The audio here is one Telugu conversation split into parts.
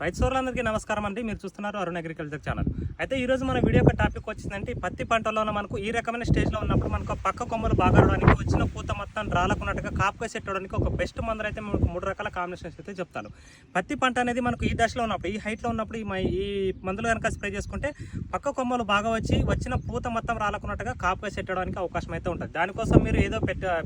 రైతు సోదరులందరికీ నమస్కారం అండి. మీరు చూస్తున్నారు అరుణ్ అగ్రికల్చర్ ఛానల్. అయితే ఈరోజు మన వీడియో యొక్క టాపిక్ వచ్చిందంటే పత్తి పంటలో మనకు ఈ రకమైన స్టేజ్లో ఉన్నప్పుడు మనకు పక్క కొమ్మలు బాగా రావడానికి వచ్చిన పూత మొత్తం రాలకున్నట్టుగా కాపుగా సెట్టడానికి ఒక బెస్ట్ మందులు అయితే మనకు మూడు రకాల కాంబినేషన్స్ అయితే చెప్తాను పత్తి పంట అనేది మనకు ఈ దశలో ఉన్నప్పుడు ఈ హైట్లో ఉన్నప్పుడు ఈ మ- ఈ మందులు కనుక స్ప్రే చేసుకుంటే పక్క కొమ్మలు బాగా వచ్చి వచ్చిన పూత మొత్తం రాలకున్నట్టుగా కాపుగా సెట్ అవకాశం అయితే ఉంటుంది. దానికోసం మీరు ఏదో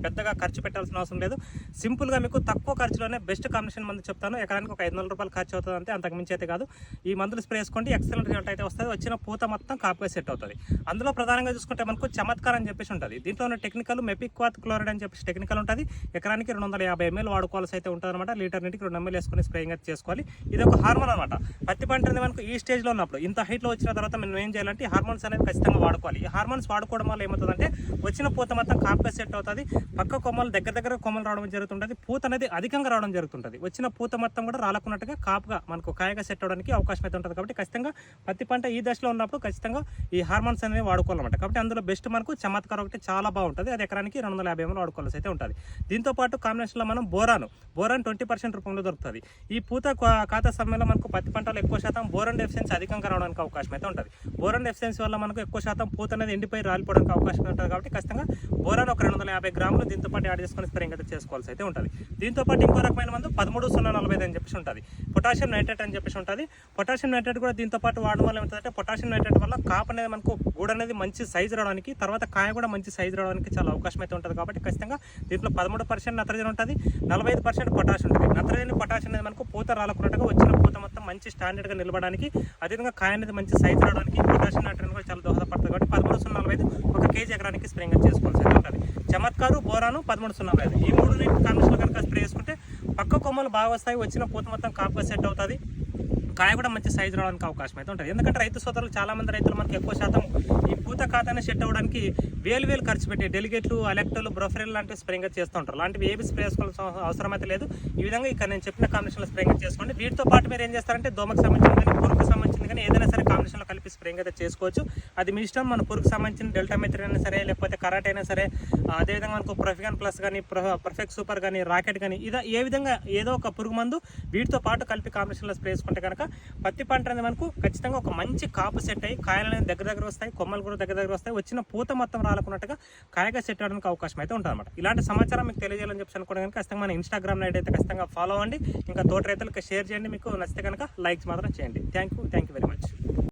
పెద్దగా ఖర్చు పెట్టాల్సిన అవసరం లేదు. సింపుల్గా మీకు తక్కువ ఖర్చులోనే బెస్ట్ కాంబినేషన్ మందు చెప్తాను. ఎకరానికి ఒక ఐదు వందల రూపాయలు ఖర్చు అవుతుంది అంటే అంతకు మించి అయితే కాదు. ఈ మందులు స్ప్రే చేసుకోండి ఎక్సలెంట్ రిజల్ట్ అయితే వస్తుంది. వచ్చిన పూత మొత్తం కాపుగా సెట్ అవుతుంది. అందులో ప్రధానంగా చూసుకుంటే మనకు చమత్కారం అని చెప్పేసి ఉంటుంది. దీంట్లో ఉన్న టెక్నికల్ మెపిక్వాత్ క్లోరైడ్ అని చెప్పేసి టెక్నికల్ ఉంటుంది. ఎకరానికి రెండు వందల యాభై ఎంఎల్ వాడుకోవాల్సి అయితే ఉంటుంది అనమాట లీటర్ నీటికి రెండు ఎంఎల్ వేసుకొని స్ప్రేయింగ్ అయితే చేసుకోవాలి. ఇది ఒక హార్మోన్ అనమాట పత్తి పంట అనేది మనకు ఈ స్టేజ్లో ఉన్నప్పుడు ఇంత హైట్లో వచ్చిన తర్వాత మనం ఏం చేయాలంటే హార్మోన్స్ అనేది ఖచ్చితంగా వాడుకోవాలి. ఈ హార్మోన్స్ వాడుకోవడం వల్ల ఏమవుతుందంటే వచ్చిన పూత మొత్తం కాపుగా సెట్ అవుతుంది. పక్క కొమ్మలు దగ్గర దగ్గర కొమ్మలు రావడం జరుగుతుంటుంది. పూత అనేది అధికంగా రావడం జరుగుతుంటుంది. వచ్చిన పూత మొత్తం కూడా రాలకున్నట్టుగా కాపుగా మనకు కాయగా సెట్ అవడానికి అవకాశం అయితే ఉంటుంది. కాబట్టి ఖచ్చితంగా పత్తి పంట ఈ దశలో ఉన్నప్పుడు ఖచ్చితంగా ఈ హార్మోన్స్ అనేవి వాడుకోవాలన్నమాట. కాబట్టి అందులో బెస్ట్ మనకు చమత్కారం ఒకటి చాలా బాగుంటుంది. అది ఎకరానికి రెండు వందల యాభై ఎంఎల్ వాడుకోవాల్సి అయితే ఉంటుంది. దీంతో పాటు కాంబినేషన్లో మనం బోరాను. బోరాన్ ట్వంటీ పర్సెంట్ రూపంలో దొరుకుతుంది. ఈ పూత ఖాతా సమయంలో మనకు పత్తి పంటలో ఎక్కువ శాతం బోరన్ డెఫిషియన్సీ అధికంగా రావడానికి అవకాశం అయితే ఉంటుంది. బోరన్ డెఫిషియన్సీ వల్ల మనకు ఎక్కువ శాతం పూత అనేది ఎండిపోయి రాలిపోవడానికి అవకాశం ఉంటుంది. కాబట్టి ఖచ్చితంగా బోరాన్ ఒక రెండు వందల యాభై గ్రాములు దీంతో పాటు యాడ్ చేసుకొని స్ప్రేయింగ్ అయితే చేసుకోవాల్సి అయితే ఉంటుంది. దీంతో పాటు ఇంకో రకమైన మందు పదమూడు సున్నా నలభై ఐదు అని చెప్పేసి ఉంటుంది. పొటాషియం నైట్రేట్ అని చెప్పేసి ఉంటుంది. పొటాషియం నైట్రేట్ కూడా దీంతో పాటు వాడడం వల్ల ఏమవుతుందంటే పొటాషియం నైట్రేట్ వల్ల కాప్ అనేది మనకు గూడ అనేది మంచి సైజు రావడానికి తర్వాత కాయ కూడా మంచి సైజు రావడానికి చాలా అవకాశం అయితే ఉంటుంది. కాబట్టి ఖచ్చితంగా దీంట్లో పదమూడు పర్సెంట్ నత్రజని ఉంటుంది నలభై ఐదు పర్సెంట్ పొటాష్ ఉంటుంది. నత్రజని పొటాష్ అనేది మనకు పూత రాలకున్నట్టుగా వచ్చిన పూత మొత్తం మంచి స్టాండర్డ్గా నిలబడడానికి అదేవిధంగా కాయ అనేది మంచి సైజు రావడానికి పొటాషియం నైట్రేట్ కూడా చాలా దోహదపడుతుంది. కాబట్టి పదమూడు సున్నా నలభై ఐదు ఒక కేజీ ఎకరానికి స్ప్రేయింగ్ చేసుకోవాల్సి ఉంటుంది. చమత్కారు బోరాను పదమూడు సున్నా నలభై ఐదు. ఈ మూడు కాంబినేషన్లో కనుక స్ప్రే చేసుకుంటే పక్క కొమ్మలు బాగా వస్తాయి వచ్చిన పూత మొత్తం కాపుగా సెట్ అవుతుంది. కాయ కూడా మంచి సైజు రావడానికి అవకాశం అయితే ఉంటుంది. ఎందుకంటే రైతు సోదరులు చాలామంది రైతులు మనకి ఎక్కువ శాతం ఈ పూత ఖాతాని సెట్ అవ్వడానికి వేలు వేలు ఖర్చు పెట్టి డెలిగేట్లు అలెక్టర్లు బ్రొఫరెల్ లాంటివి స్ప్రింగ్ చేస్తూ ఉంటారు. లాంటివి ఏవి స్ప్రే చేసుకోవాల్సిన అవసరం అయితే లేదు. ఈ విధంగా ఇక్కడ నేను చెప్పిన కాంబినేషన్లో స్ప్రింగ్ చేసుకోండి. వీటితో పాటు మీరు ఏం చేస్తారంటే దోమకు సంబంధించిన పూర్తి పురుగుకు సంబంధించిన కానీ ఏదైనా సరే కాంబినేషన్లో కలిపి స్ప్రేయింగ్ అయితే చేసుకోవచ్చు. అది మీ ఇష్టం మన పురుగుకు సంబంధించిన డెల్టా మెత్రి అయినా సరే లేకపోతే కరాట్ అయినా సరే అదేవిధంగా మనకు ప్రొఫిగన్ ప్లస్ కానీ పర్ఫెక్ట్ సూపర్ కానీ రాకెట్ కానీ ఇదా ఏ విధంగా ఏదో ఒక పురుగు మందు వీటితో పాటు కలిపి కాంబినేషన్లో స్ప్రే చేసుకుంటే కనుక పత్తి పంట అనేది మనకు ఖచ్చితంగా ఒక మంచి కాపు సెట్ అయ్యి కాయలు అనేది దగ్గర దగ్గర వస్తాయి కొమ్మలు కూడా దగ్గర దగ్గర వస్తాయి వచ్చిన పూత మొత్తం రాలకున్నట్టుగా కాయగా సెట్ అవడానికి అవకాశం అయితే ఉంటుంది అనమాట ఇలాంటి సమాచారం మీకు తెలియజేయాలని చెప్పి అనుకోండి కనుక ఖచ్చితంగా మన ఇన్స్టాగ్రామ్ ఐడి అయితే ఖచ్చితంగా ఫాలో అవ్వండి. ఇంకా తోట రైతులకు షేర్ చేయండి మీకు. నచ్చితే కనుక లైక్స్ మాత్రం చేయండి. Thank you thank you very much